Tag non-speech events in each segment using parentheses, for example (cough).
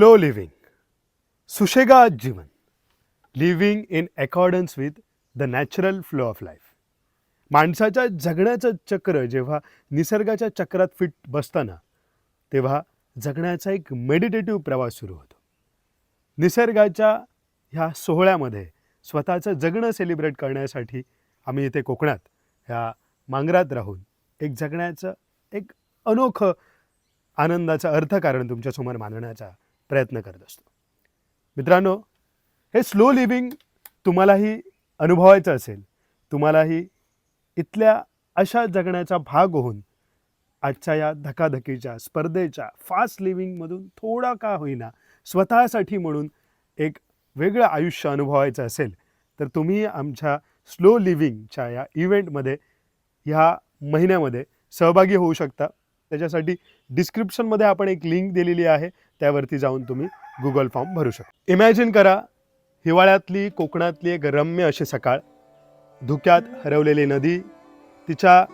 Slow living सुशेगात जीवन living in accordance with the natural flow of life माणसाच्या जगण्याचं चक्र जेव्हा निसर्गाच्या चक्रात फिट बसताना तेव्हा जगण्याचा एक मेडिटेटिव्ह प्रवास सुरू होतो. निसर्गाच्या ह्या सोहळ्यामध्ये स्वतःचं जगणं सेलिब्रेट करण्यासाठी आम्ही इथे कोकणात ह्या मांगरात राहून एक जगण्याचं एक अनोखं आनंदाचं अर्थकारण तुमच्यासमोर मांडण्याचा प्रयत्न करत असतो. मित्रांनो हे स्लो लिव्हिंग तुम्हालाही अनुभवायचं असेल तुम्हालाही इथल्या अशा जगण्याचा भाग होऊन आजच्या या धकाधकीच्या स्पर्धेच्या फास्ट लिव्हिंगमधून थोडा का होईना स्वतःसाठी म्हणून एक वेगळं आयुष्य अनुभवायचं असेल तर तुम्ही आमच्या स्लो लिव्हिंगच्या या इव्हेंटमध्ये ह्या महिन्यामध्ये सहभागी होऊ शकता. त्याच्यासाठी डिस्क्रिप्शनमध्ये आपण एक लिंक दिलेली आहे त्यावरती जाऊन तुम्ही गुगल फॉर्म भरू शकता. इमॅजिन करा हिवाळ्यातली कोकणातली एक रम्य अशी सकाळ. धुक्यात हरवलेली नदी तिच्या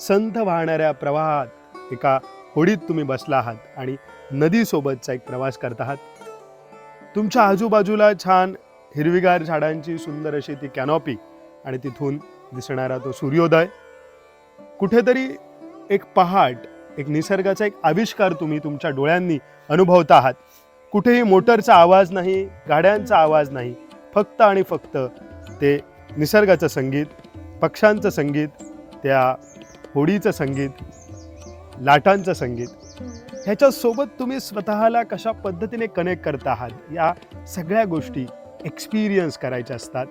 संथ वाहणाऱ्या प्रवाहात एका होडीत तुम्ही बसला आहात आणि नदीसोबतचा एक प्रवास करत आहात. तुमच्या आजूबाजूला छान हिरवीगार झाडांची सुंदर अशी ती कॅनॉपी आणि तिथून दिसणारा तो सूर्योदय. कुठेतरी एक पहाट एक निसर्गाचा एक आविष्कार तुम्ही तुमच्या डोळ्यांनी अनुभवता आहात. कुठेही मोटरचा आवाज नाही गाड्यांचा आवाज नाही फक्त आणि फक्त ते निसर्गाचं संगीत पक्ष्यांचं संगीत त्या होडीचं संगीत लाटांचं संगीत. ह्याच्यासोबत तुम्ही स्वतःला कशा पद्धतीने कनेक्ट करता आहात? या सगळ्या गोष्टी एक्सपिरियन्स करायच्या असतात.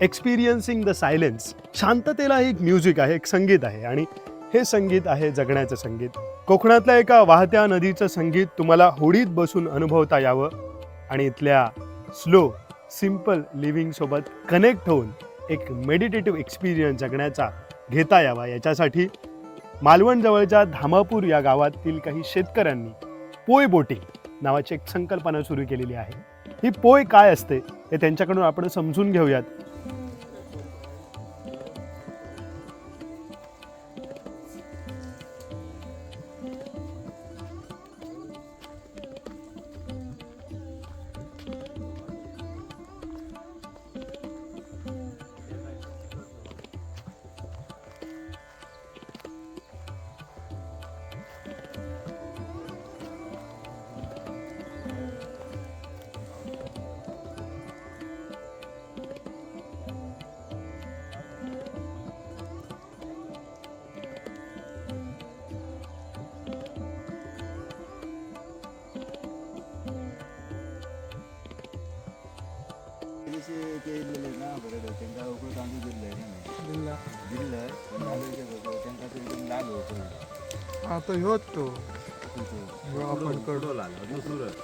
एक्सपिरियन्सिंग द सायलेन्स शांततेला एक म्युझिक आहे एक संगीत आहे आणि हे संगीत आहे जगण्याचं संगीत. कोकणातल्या एका वाहत्या नदीचं संगीत तुम्हाला होडीत बसून अनुभवता यावं आणि इथल्या स्लो सिंपल लिव्हिंगसोबत कनेक्ट होऊन एक मेडिटेटिव्ह एक्सपिरियन्स जगण्याचा घेता यावा. याच्यासाठी मालवण जवळच्या धामापूर या गावातील काही शेतकऱ्यांनी पोय बोटिंग नावाची एक संकल्पना सुरू केलेली आहे. ही पोय काय असते हे त्यांच्याकडून आपण समजून घेऊयात. ते इल्लेले ना बरोबर तेंका तांदूळ पण तांदूळचे बघ तेंका ते एकदम लाल होतो. हा तो ह्योच तो आपण कडो लाल सुरत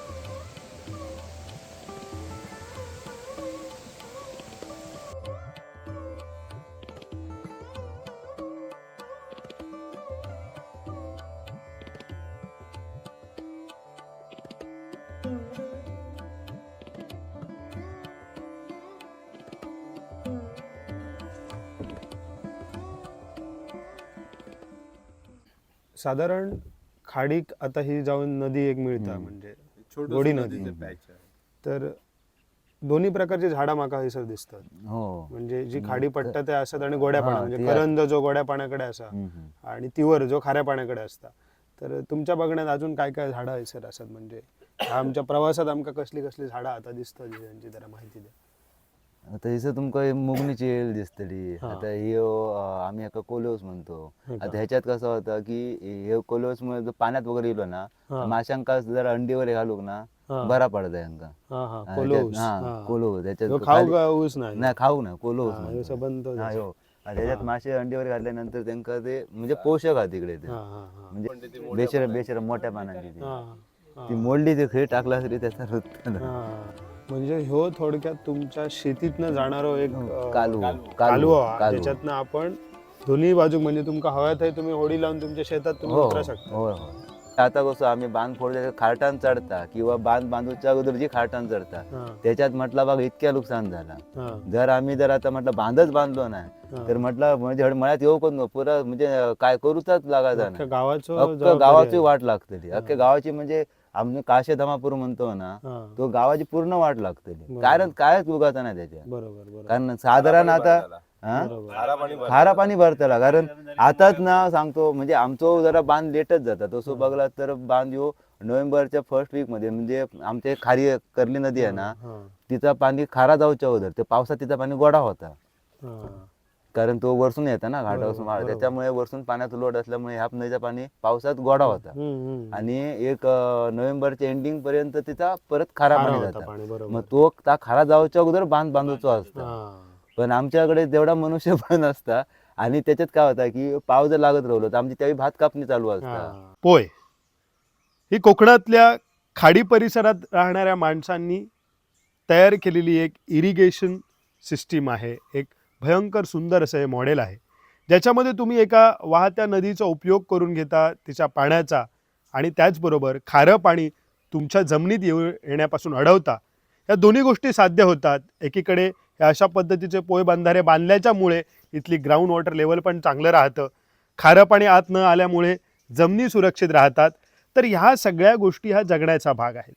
साधारण खाडीक आता ही जाऊन नदी एक मिळता म्हणजे गोडी नदी तर दोन्ही प्रकारची झाडा माका हैसर दिसतात. हो. म्हणजे जी खाडी पट्टा ते असतात आणि गोड्या पाण्या म्हणजे ती करंज जो गोड्या पाण्याकडे असा. आणि तिवर जो खाऱ्या पाण्याकडे असता. तर तुमच्या बघण्यात अजून काय काय झाडं हैसर असतात म्हणजे आमच्या प्रवासात आमका कसली कसली झाडं आता दिसतात यांची जरा माहिती द्या. आता हिचं तुमका हे मुगणीची येल दिसतली हा. आता ह्यो अं, आम्ही एका कोलोस म्हणतो हे का? आता ह्याच्यात कसं होतं की हे कोलोस मध्ये जर पाण्यात वगैरे गेलो ना हा. माशांका जर अंडीवर घालूक ना हा. बरा पडत यांका हा हा हा, कोलो ऊस. हा हा. कोलो खाऊ खाली- का ऊस नाही नाही खाऊ ना कोलो हा, ह्यो संबंध हा त्याचा. ह्यो. आणि त्याच्यात हा. मासे अंडीवर घातल्यानंतर त्यांका ते म्हणजे पोषक आहे तिकडे ते हा हा हा म्हणजे बेशर बेशर मोठ्या पानाची ती. हा, हा. ती मोडली ते खेळ टाकला तरी त्याचा हा. म्हणजे ह्यो थोडक्यात तुमच्या शेतीतनं जाणारो एक अं, हो, कालू. कालवा कालू ज्याच्यातनं आपण दोन्ही बाजू म्हणजे तुमका हव्यात आहे तुम्ही होडी लावून तुमच्या शेतात तुम्ही हो उतरा शकता. हो हो. आता कसं आम्ही बांध फोडले खारटान चढता किंवा बांध बांधूच्या अगोदर जी खारटान चढता हा, त्याच्यात म्हटलं बघ इतक्या नुकसान झाला. हा, जर आम्ही जर आता म्हटलं बांधच बांधलो नाही हा. तर म्हटलं म्हणजे हड- मळ्यात येऊ पण पुरा म्हणजे काय करूच लागायचा अख्ख्या नाही गावाचं अख्ख्या जबाबदारी गावाची आहे. वाट लागतली अख्ख्या गावाची म्हणजे आम्ही काशे धामापूर म्हणतो ना हा. तो गावाची पूर्ण वाट लागतली बरोबर. कारण कायच उगाचा नाही त्याच्या बरोबर बरोबर. कारण साधारण आता हा? बरोबर. खारा पाणी भरतला. कारण आताच ना सांगतो म्हणजे आमचो जरा बांध लेटच जाता. तसं बघला तर बांध यो नोव्हेंबरच्या फर्स्ट वीकमध्ये म्हणजे आमच्या खारी कर्ली नदी आहे ना हा, तिचा पाणी खारा जाऊच्या अगोदर. ते पावसात तिचा पाणी गोडा होता. हा. कारण तो वरसून येतं ना घाटावरसून बरोबर. त्याच्यामुळे वरसून पाण्यात लोट असल्यामुळे ह्या नदीचं पाणी पावसात गोडा होता. आणि एक नोव्हेंबरच्या एंडिंग पर्यंत तिचा परत खारा पाणी जाता पाणी मग तो त्या खारा जाऊच्या अगोदर बांध बांधूचो असता. पण आमच्याकडे तेवढा मनुष्यबळ नसता आणि त्याच्यात काय होता की पाव जर लागत राहिलो तर आमची त्यावेळी भात कापणी चालू असता हा. पोय ही कोकणातल्या खाडी परिसरात राहणाऱ्या माणसांनी तयार केलेली एक इरिगेशन सिस्टीम आहे एक भयंकर सुंदर असं हे मॉडेल आहे. ज्याच्यामध्ये तुम्ही एका वाहत्या नदीचा उपयोग करून घेता तिच्या पाण्याचा आणि त्याचबरोबर खारं पाणी तुमच्या जमिनीत येऊ येण्यापासून अडवता. या दोन्ही गोष्टी साध्य होतात. एकीकडे या अशा पद्धतीचे पोय बंधारे बांधल्याच्यामुळे इथली ग्राउंड वॉटर लेवल पण चांगलं राहतं. खारं पाणी आत न आल्यामुळे जमिनी सुरक्षित राहतात. तर ह्या सगळ्या गोष्टी हा जगण्याचा भाग आहेत.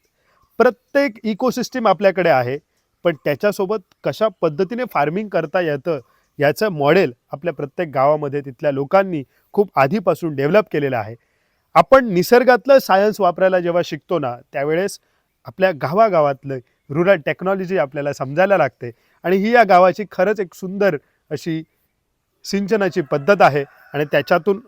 प्रत्येक इकोसिस्टीम आपल्याकडे आहे. पण त्याच्यासोबत कशा पद्धतीने फार्मिंग करता येतं याचं मॉडेल आपल्या प्रत्येक गावामध्ये तिथल्या लोकांनी खूप आधीपासून डेव्हलप केलेलं आहे. आपण निसर्गातलं सायन्स वापरायला जेव्हा शिकतो ना त्यावेळेस आपल्या गावागावातलं रुरल टेक्नॉलॉजी आपल्याला समजायला लागते. आणि ही या गावाची खरंच एक सुंदर अशी सिंचनाची पद्धत आहे आणि त्याच्यातून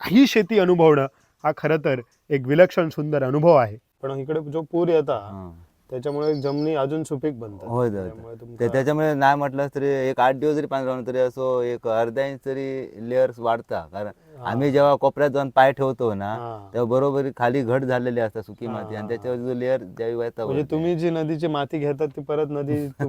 ही शेती अनुभवणं हा खरं तर एक विलक्षण सुंदर अनुभव आहे. पण इकडे जो पूर येतात हा. त्याच्यामुळे जमिनी अजून सुपीक बनतात. होय होय, त्यामुळे त्याच्यामुळे नाही म्हटलं तरी एक आठ दिवस जरी पाणी राहून तरी असो एक अर्धा इंच तरी लेअर्स वाढता. कारण हा. आम्ही जेव्हा कोपऱ्यात जाऊन पाय ठेवतो ना हा. तेव्हा बरोबर खाली घट झालेली असतात सुकी माती. आणि त्याच्यावर जो लेअर ज्यावेळी म्हणजे तुम्ही जी नदीची माती घेतात ती परत नदी. (laughs)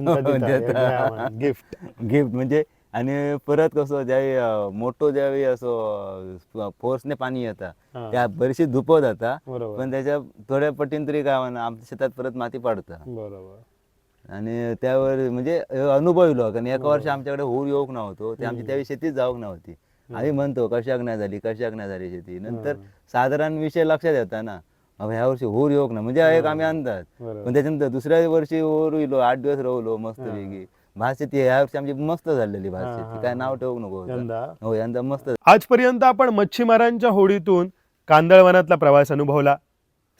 गिफ्ट गिफ्ट म्हणजे आणि परत कसं ज्यावेळी मोठं ज्यावेळी असं फोर्सने पाणी येतं त्या बरीचशी धुपत जाता पण त्याच्या थोड्या पटीन तरी काय म्हणा आमच्या शेतात परत माती पाडतं. बरोबर. आणि त्यावर म्हणजे अनुभव येलो कारण एका वर्षी आमच्याकडे होऊर येऊक नव्हतो. ते आमची त्यावेळी शेतीच जाऊक नव्हती. आम्ही म्हणतो कशाक नाही झाली कशाक नाही झाली शेती. नंतर. साधारण विषय लक्षात येतात ना ह्या वर्षी होऊर येऊक ना. म्हणजे एक आम्ही बरोबर. पण त्याच्यानंतर दुसऱ्या वर्षी होऊर येलो आठ दिवस राहिलो मस्त वेगळी ह्या वर्षी आमची मस्त झालेली हा, काय. नाव ठेवू नको. यंदा? हो यंदा मस्त आजपर्यंत आपण मच्छीमारांच्या होडीतून कांदळवनातला प्रवास अनुभवला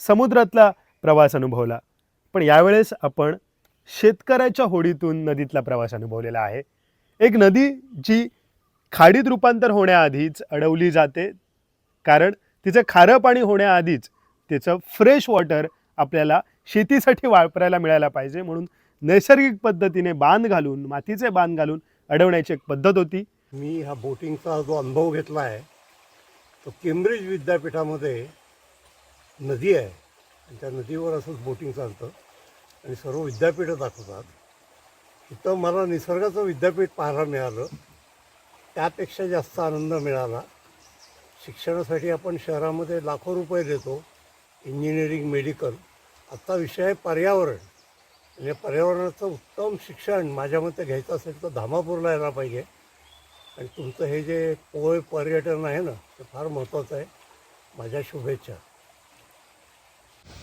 समुद्रातला प्रवास अनुभवला. पण यावेळेस आपण शेतकऱ्याच्या होडीतून नदीतला प्रवास अनुभवलेला आहे. एक नदी जी खाडीत रूपांतर होण्याआधीच अडवली जाते कारण तिचं खारं पाणी होण्याआधीच तिचं फ्रेश वॉटर आपल्याला शेतीसाठी वापरायला मिळायला पाहिजे म्हणून नैसर्गिक पद्धतीने बांध घालून मातीचे बांध घालून अडवण्याची एक पद्धत होती. मी हा बोटिंगचा जो अनुभव घेतला आहे तो केम्ब्रिज विद्यापीठामध्ये नदी आहे. आणि त्या नदीवर असंच बोटिंग चालतं. आणि सर्व विद्यापीठं दाखवतात. तिथं मला निसर्गाचं विद्यापीठ पाहायला मिळालं. त्यापेक्षा जास्त आनंद मिळाला. शिक्षणासाठी आपण शहरामध्ये लाखो रुपये देतो. इंजिनिअरिंग मेडिकल आत्ता विषय आहे पर्यावरण. आणि पर्यावरणाचं उत्तम शिक्षण माझ्या मते घ्यायचं असेल तर धामापूरला यायला पाहिजे. आणि तुमचं हे जे पोय पर्यटन आहे ना ते फार महत्त्वाचं आहे. माझ्या शुभेच्छा.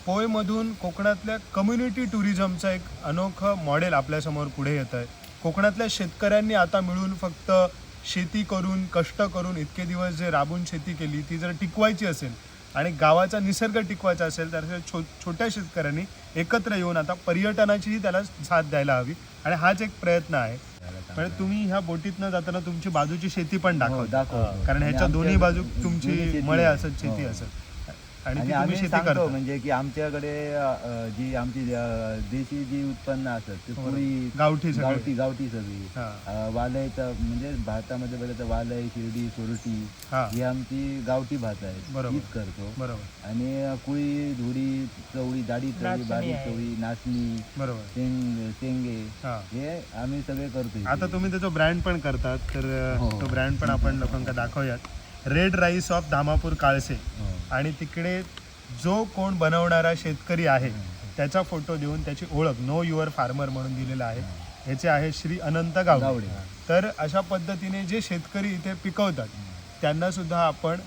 पोयमधून कोकणातल्या कम्युनिटी टुरिझमचं एक अनोखं मॉडेल आपल्यासमोर पुढे येत आहे. कोकणातल्या शेतकऱ्यांनी आता मिळून फक्त शेती करून कष्ट करून इतके दिवस जे राबून शेती केली ती जर टिकवायची असेल आणि गावाचा निसर्ग टिकवायचा असेल तर छो छोट्या शेतकऱ्यांनी एकत्र येऊन आता पर्यटनाचीही त्याला साथ द्यायला हवी आणि हाच एक प्रयत्न आहे म्हणजे तुम्ही ह्या बोटीतनं जाताना तुमची बाजूची शेती पण हो, दाखवतो. कारण ह्याच्या दोन्ही बाजू तुमची मळे. असत शेती हो. असत आणि आम्ही शेती सांगतो करता म्हणजे की आमच्याकडे जी आमची देशी जी उत्पन्न असतात ती. पुरी गावठी सगळे. गावठी गावठी सगळी हा. वालयचं म्हणजे भातामध्ये बघितलं तर वालय शिर्डी सोरटी हा. ही आमची गावठी भात आहे बरोबर. तीच करतो बरोबर आणि कुळी धुडी चवळी जाडी चवळी बारीक चवळी नाचणी बरोबर शेंग हा हे आम्ही सगळे करतो. आता तुम्ही त्याचा ब्रँड पण करतात तर हो. तो ब्रँड पण आपण लोकांना दाखवूयात red rice of Dhamapur Kalse. हो. आणि तिकडे जो कोण बनवणारा शेतकरी आहे त्याचा फोटो देऊन त्याची ओळख नो युअर फार्मर म्हणून दिलेला आहे. याचे आहे श्री अनंत गावडे. तर अशा पद्धतीने जे शेतकरी इथे पिकवतात त्यांना सुद्धा आपण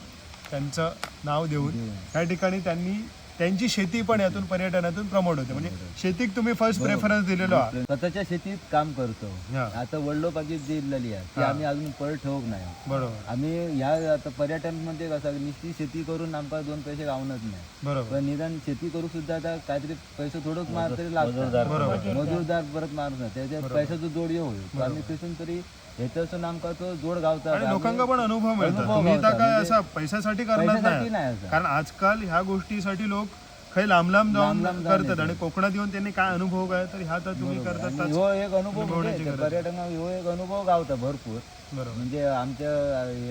त्यांचं नाव देऊन. त्या ठिकाणी त्यांनी त्यांची शेती पण यातून पर्यटनातून प्रमोट होते. म्हणजे शेतीक तुम्ही फर्स्ट प्रेफरन्स दिलेलो आहात. स्वतःच्या शेतीत काम करतो. हा. आता वडलोपाची दिलेली आहे. ती हा. आम्ही अजून पळ ठेवूक नाही. बरोबर. आम्ही ह्या आता पर्यटनमध्ये कसं नुसती शेती करून आमका दोन पैसे गावनच नाही. बरोबर. पण निदान शेती करू सुद्धा आता काहीतरी पैसे थोडंच मार तरी लागतात. बरोबर. मजूरदार परत मारून त्याच्यात पैशाचा जोड येऊ होईल आम्ही तिथून तरी ह्याच्यासून आमका तो जोड गावता आणि लोकांना पण अनुभव मिळतो. अनुभव तुम्ही गावता. काय म्हणजे असा पैशासाठी करणार पैशासाठी नाही. नाही असं. कारण आजकाल ह्या गोष्टीसाठी लोक काही लांब लांब जाऊन लांब जाऊन करतात. आणि कोकणात येऊन त्यांनी काय अनुभव काय तर ह्या तर तुम्ही करतात. आणि त्याच- ह्यो एक अनुभव अनुभवण्याची म्हणजे गरज. पर्यटनात ह्यो एक अनुभव गावता भरपूर. बरोबर. म्हणजे आमच्या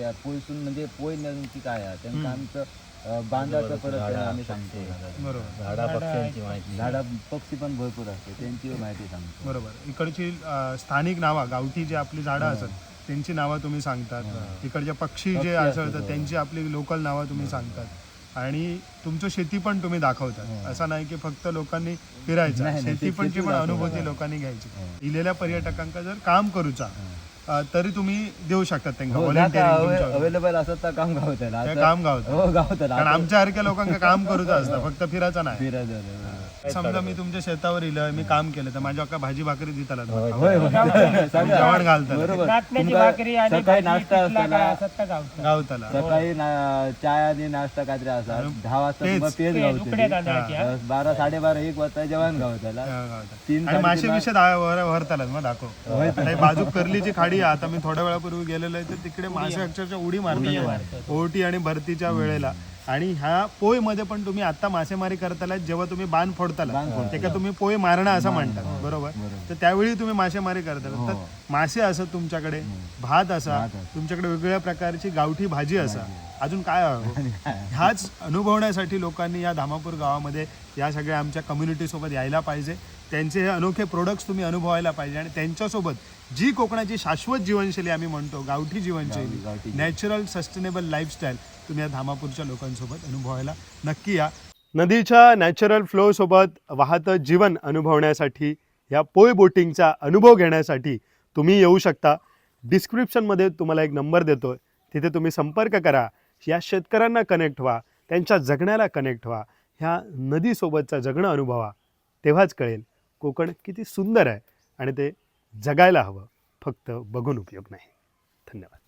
या पोयसून म्हणजे पोय नेमकी काय आहे? त्यांचं आमचं अं, बांधाचं परत आम्ही सांगतो बरोबर. झाडा पक्ष्यांची माहिती झाडा पक्षी पण भरपूर असते त्यांची माहिती सांगतो. बरोबर. इकडची अं, स्थानिक नावा गावठी जी आपली झाडं असतात त्यांची नावं तुम्ही सांगतात. इकडच्या पक्षी जे आढळतात त्यांची आपली लोकल नावं तुम्ही सांगतात. आणि तुमचं शेती पण तुम्ही दाखवतात. असं नाही की फक्त लोकांनी फिरायचं. शेती ते पण पण. अनुभूती लोकांनी घ्यायची. इलेल्या पर्यटकांका जर काम करूचा तरी तुम्ही देऊ शकतात त्यांना व्हॉलेंटिअरिंग अवेलेबल असत तर काम गावताला ते आता- काम गावतात. हो गावताला कारण आमच्यासारख्या लोकांना काम करूचं असतं फक्त फिरायचं नाही. फिरायचं समजा मी तुमच्या शेतावर इलं मी काम केलं तर माझ्या अक्का भाजी भाकरी होय सगळं. जेवण नाचण्याची भाकरी आणि सकाळी नाश्ता असताना गावचं? गावताला. सकाळी ना- चाय आणि नाश्ता काहीतरी असा दहा वाजता तेच. उकड्या बारा साडेबारा एक वाजता जेवण गावताला. तीन आणि मासे वर- वरतालाच मग दाखव. आता ही बाजूक कर्लीची खाडी आहे आता मी थोड्या वेळापूर्वी गेलेलो आहे तर तिकडे मासे अक्षरशः उडी मारतात. ओटी आणि भरतीच्या वेळेला. आणि ह्या पोयमध्ये पण तुम्ही आता मासेमारी करताला जेव्हा तुम्ही बाण फोडताला ते का तुम्ही पोय मारणं असं म्हणतात बरोबर? तर त्यावेळी तुम्ही मासेमारी करताला तर मासे असत तुमच्याकडे भात असा तुमच्याकडे वेगवेगळ्या प्रकारची गावठी भाजी असा. अजून काय ह्याच अनुभवण्यासाठी लोकांनी या धामापूर गावामध्ये या सगळ्या आमच्या कम्युनिटी सोबत यायला पाहिजे. त्यांचे हे अनोखे प्रोडक्ट्स तुम्ही अनुभवायला पाहिजे. आणि त्यांच्यासोबत जी कोकणाची शाश्वत जीवनशैली आम्ही म्हणतो गावठी जीवनशैली. नॅचरल सस्टेनेबल लाईफस्टाईल तुम्ही या धामापूरच्या लोकांसोबत अनुभवायला नक्की या. नदीच्या नॅचरल फ्लोसोबत वाहतं जीवन अनुभवण्यासाठी या पोय बोटिंगचा अनुभव घेण्यासाठी तुम्ही येऊ शकता. डिस्क्रिप्शनमध्ये तुम्हाला एक नंबर देतो तिथे तुम्ही संपर्क करा. या शेतकऱ्यांना कनेक्ट व्हा. त्यांच्या जगण्याला कनेक्ट व्हा. ह्या नदीसोबतचा जगणं अनुभवा. तेव्हाच कळेल कोकण किती सुंदर आहे आणि ते जगायला हवं. फक्त बघून उपयोग नाही. धन्यवाद.